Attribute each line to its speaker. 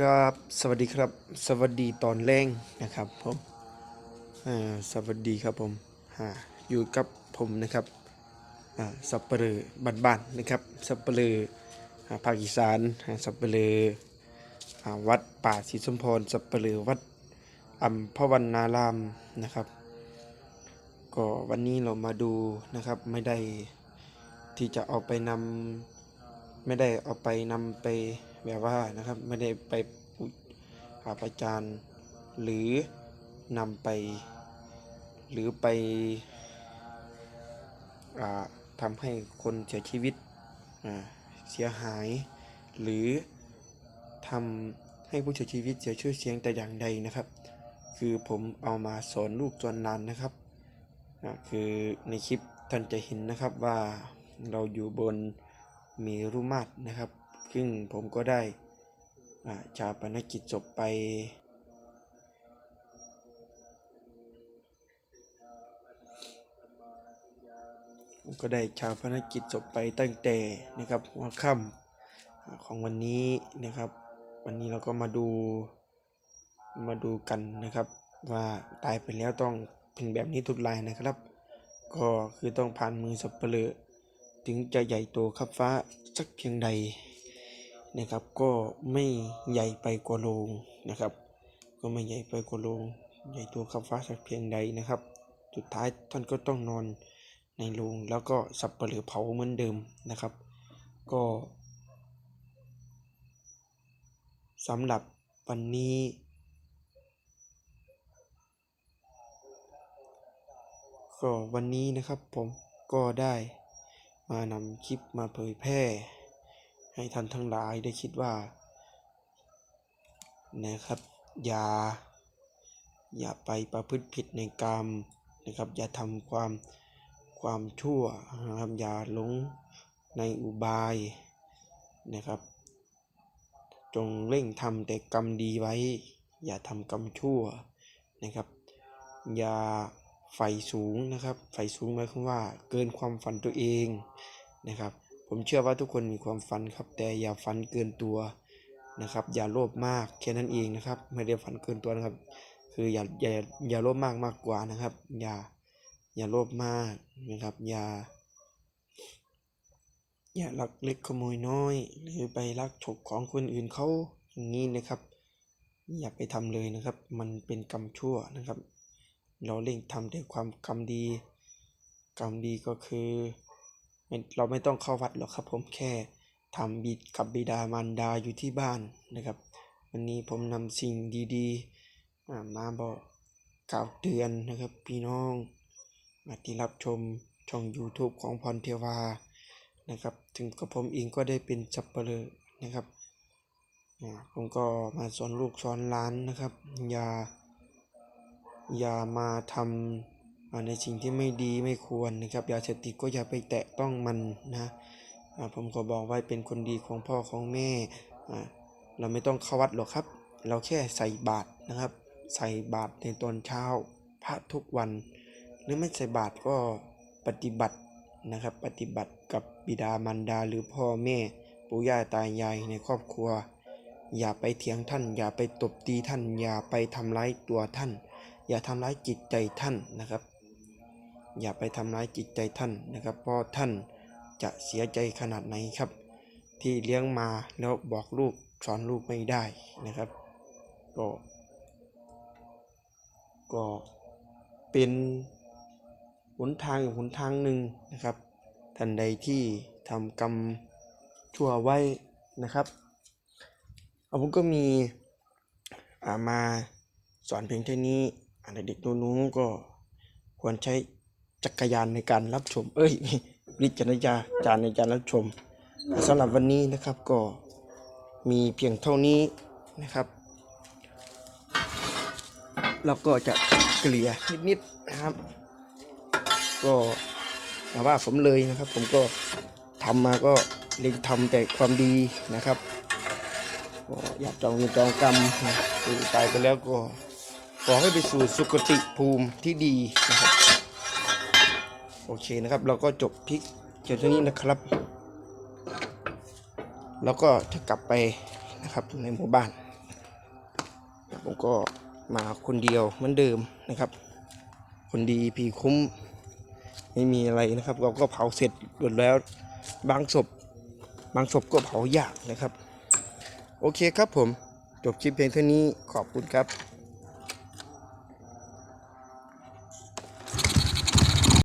Speaker 1: ครับ สวัสดีครับ สวัสดีตอนแรงนะครับผมสวัสดีครับผมออยู่กับผมนะครับสับเปลือบ้านๆนะครับ สับเปลืออ่าภาคอีสานสับเปลือวัดป่าศรีสมพร สับเปลือวัดอัมพวันนารามนะครับ ก็วันนี้เรามาดูนะครับไม่ได้ที่จะเอาไปนำไม่ได้เอาไปนำไป แบบว่านะครับไม่ได้ไปอุอาประจานหรือนำไป หรือไปอทำให้คนเสียชีวิตเสียหาย หรือทำให้ผู้เสียชีวิตเสียชื่อเสียงแต่อย่างใดนะครับ คือผมเอามาสอนลูกจวนนานนะครับคือในคลิปท่านจะเห็นนะครับว่าเราอยู่บนมีรุมาตรนะครับ ซึ่งผมก็ได้ชาปนกิจศพไป ผมก็ได้ชาปนกิจศพไปตั้งแต่นะครับหัวค่ำของวันนี้นะครับ วันนี้เราก็มาดูมาดูกันนะครับ ว่าตายไปแล้วต้องเป็นแบบนี้ทุกรายนะครับ ก็คือต้องผ่านมือสับเปลือถึงจะใหญ่โตครับฟ้าสักเพียงใด นะครับ ก็ไม่ใหญ่ไปกว่าโลงนะครับ ก็ไม่ใหญ่ไปกว่าโลงใหญ่โตครับฟ้าสักเพียงใดนะครับ สุดท้ายท่านก็ต้องนอนในโรงแล้วก็สับเปลือเผาเหมือนเดิมนะครับ ก็สำหรับวันนี้ ก็วันนี้นะครับผมก็ได้มานำคลิปมาเผยแพร่ ให้ท่านทั้งหลายได้คิดว่า นะครับ อย่า อย่าไปประพฤติผิดในกรรมนะครับ อย่าทำความความชั่วนะครับอย่าหลงในอุบายนะครับ จงเร่งทำแต่กรรมดีไว้ อย่าทำกรรมชั่วนะครับ อย่าใฝ่สูงนะครับใฝ่สูงหมายความว่าเกินความฝันตัวเองนะครับ ผมเชื่อว่าทุกคนมีความฝันครับ แต่อย่าฝันเกินตัวนะครับ อย่าโลภมากแค่นั้นเองนะครับ ไม่ได้ฝันเกินตัวนะครับ คืออย่าอย่าอย่าโลภมากมากกว่านะครับ อย่าอย่าโลภมากนะครับ อย่า อย่าลักเล็กขโมยน้อย หรือไปลักฉกของคนอื่นเขาอย่างนี้นะครับ อย่าไปทำเลยนะครับ มันเป็นกรรมชั่วนะครับ เราเร่งทำแต่ความกรรมดี กรรมดีก็คือ เราไม่ต้องเข้าวัดหรอกครับ ผมแค่ทำบิดกับบิดามารดาอยู่ที่บ้านนะครับ วันนี้ผมนำสิ่งดีๆมาบอกกล่าวเตือนนะครับ พี่น้องอาที่รับชมช่อง YouTube ของพรเทวานะครับ ถึงกับผมเองก็ได้เป็นสับเปลือนะครับผมก็มาสอนลูกสอนหลานนะครับ อย่าอย่ามาทำอ่า ในสิ่งที่ไม่ดีไม่ควรนะครับยาเสพติดก็อย่าไปแตะต้องมันนะผมขอบอกไว้เป็นคนดีของพ่อของแม่ เราไม่ต้องเข้าวัดหรอกครับ เราแค่ใส่บาตรนะครับ ใส่บาตรในตอนเช้าพระทุกวัน หรือไม่ใส่บาตรก็ปฏิบัตินะครับ ปฏิบัติกับบิดามารดาหรือพ่อแม่ปู่ย่าตายายในครอบครัว อย่าไปเถียงท่าน อย่าไปตบตีท่าน อย่าไปทำร้ายตัวท่าน อย่าทำร้ายจิตใจท่านนะครับ อย่าไปทำร้ายจิตใจท่านนะครับเพราะท่านจะเสียใจขนาดไหนครับ ที่เลี้ยงมาแล้วบอกลูกสอนลูกไม่ได้นะครับ ก็ก็เป็นหนทางอีกหนทางหนึ่งนะครับ ท่านใดที่ทำกรรมชั่วไว้นะครับเอาผมก็มีามาสอนเพียงแค่านี้อ่าเด็กๆหนูๆก็ควรใช้ จักรยานในการรับชม เอ้ยวิจารณญาณในการรับชมสำหรับวันนี้นะครับก็มีเพียงเท่านี้นะครับเราก็จะเกลี่ยนิดๆนะครับ ก็แต่ว่าผมเลยนะครับ ผมก็ทำมาก็เล็งทำแต่ความดีนะครับก็อยากจองเวรจองกรรมนะตายไปแล้วก็ขอให้ไปสู่สุคติภูมิที่ดีนะครับ เคนะครับ เราก็จบพลิกเกี่ยวกับนี้นะครับ แล้วก็จะกลับไปนะครับในหมู่บ้าน ผมก็มาคนเดียวเหมือนเดิมนะครับ คนดีผีคุ้มไม่มีอะไรนะครับ เราก็เผาเสร็จหมดแล้วบางศพบางศพก็เผายากนะครับ โอเคครับผม จบคลิปเพียงเท่านี้ขอบคุณครับ